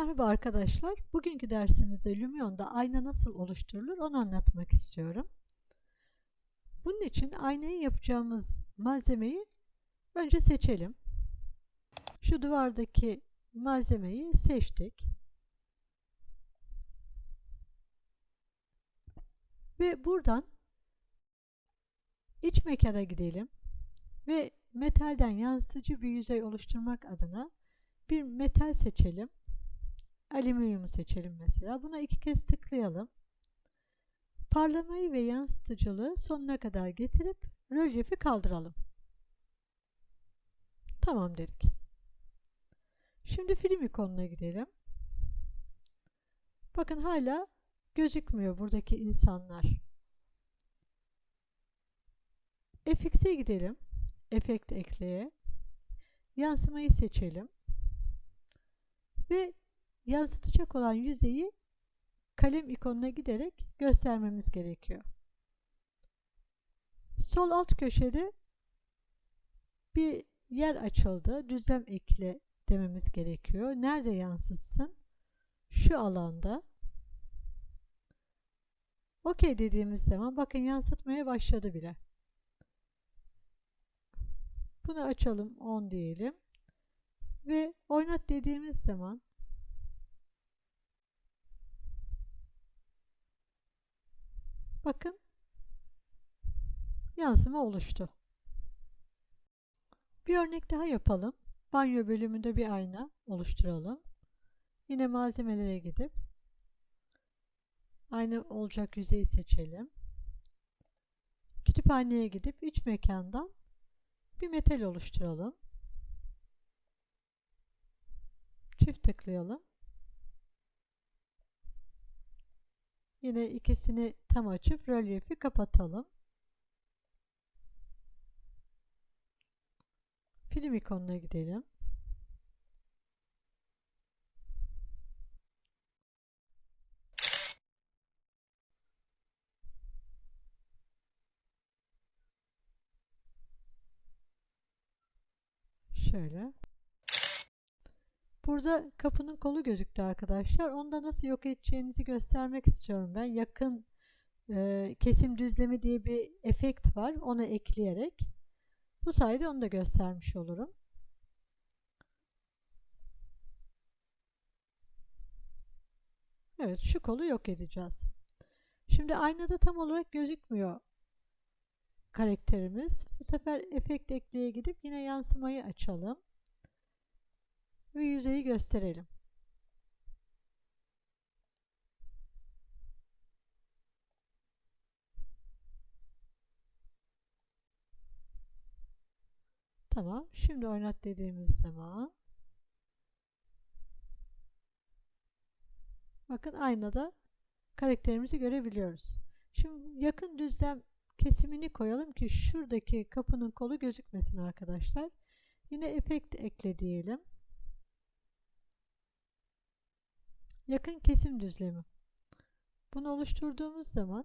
Merhaba arkadaşlar. Bugünkü dersimizde Lumion'da ayna nasıl oluşturulur onu anlatmak istiyorum. Bunun için aynayı yapacağımız malzemeyi önce seçelim. Şu duvardaki malzemeyi seçtik. Ve buradan iç mekana gidelim ve metalden yansıtıcı bir yüzey oluşturmak adına bir metal seçelim. Alüminyumu seçelim mesela. Buna iki kez tıklayalım. Parlamayı ve yansıtıcılığı sonuna kadar getirip rölyefi kaldıralım. Tamam dedik. Şimdi film ikonuna gidelim. Bakın hala gözükmüyor buradaki insanlar. FX'e gidelim. Efekt ekleye. Yansımayı seçelim. Ve yansıtacak olan yüzeyi kalem ikonuna giderek göstermemiz gerekiyor. Sol alt köşede bir yer açıldı. Düzlem ekle dememiz gerekiyor. Nerede yansıtsın? Şu alanda. OK dediğimiz zaman bakın yansıtmaya başladı bile. Bunu açalım 10 diyelim. Ve oynat dediğimiz zaman bakın yansıma oluştu. Bir örnek daha yapalım. Banyo bölümünde bir ayna oluşturalım. Yine malzemelere gidip ayna olacak yüzeyi seçelim. Kütüphaneye gidip iç mekandan bir metal oluşturalım. Çift tıklayalım. Yine ikisini tam açıp rölyefi kapatalım. Film ikonuna gidelim. Şöyle. Burada kapının kolu gözüktü arkadaşlar. Onu da nasıl yok edeceğinizi göstermek istiyorum ben. Yakın e, kesim düzlemi diye bir efekt var. Onu ekleyerek. Bu sayede onu da göstermiş olurum. Evet şu kolu yok edeceğiz. Şimdi aynada tam olarak gözükmüyor karakterimiz. Bu sefer efekt ekleye gidip yine yansımayı açalım. Ve yüzeyi gösterelim. Tamam. Şimdi oynat dediğimiz zaman bakın aynada karakterimizi görebiliyoruz. Şimdi yakın düzlem kesimini koyalım ki şuradaki kapının kolu gözükmesin arkadaşlar. Yine efekt ekle diyelim. Yakın kesim düzlemi. Bunu oluşturduğumuz zaman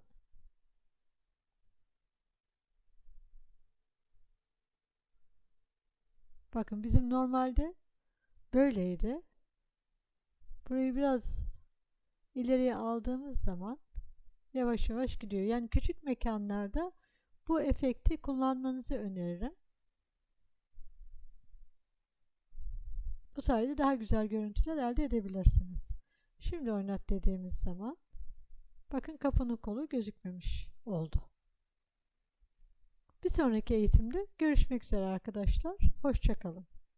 bakın bizim normalde böyleydi. Burayı biraz ileriye aldığımız zaman yavaş yavaş gidiyor. Yani küçük mekanlarda bu efekti kullanmanızı öneririm. Bu sayede daha güzel görüntüler elde edebilirsiniz. Şimdi oynat dediğimiz zaman bakın kapının kolu gözükmemiş oldu. Bir sonraki eğitimde görüşmek üzere arkadaşlar. Hoşçakalın.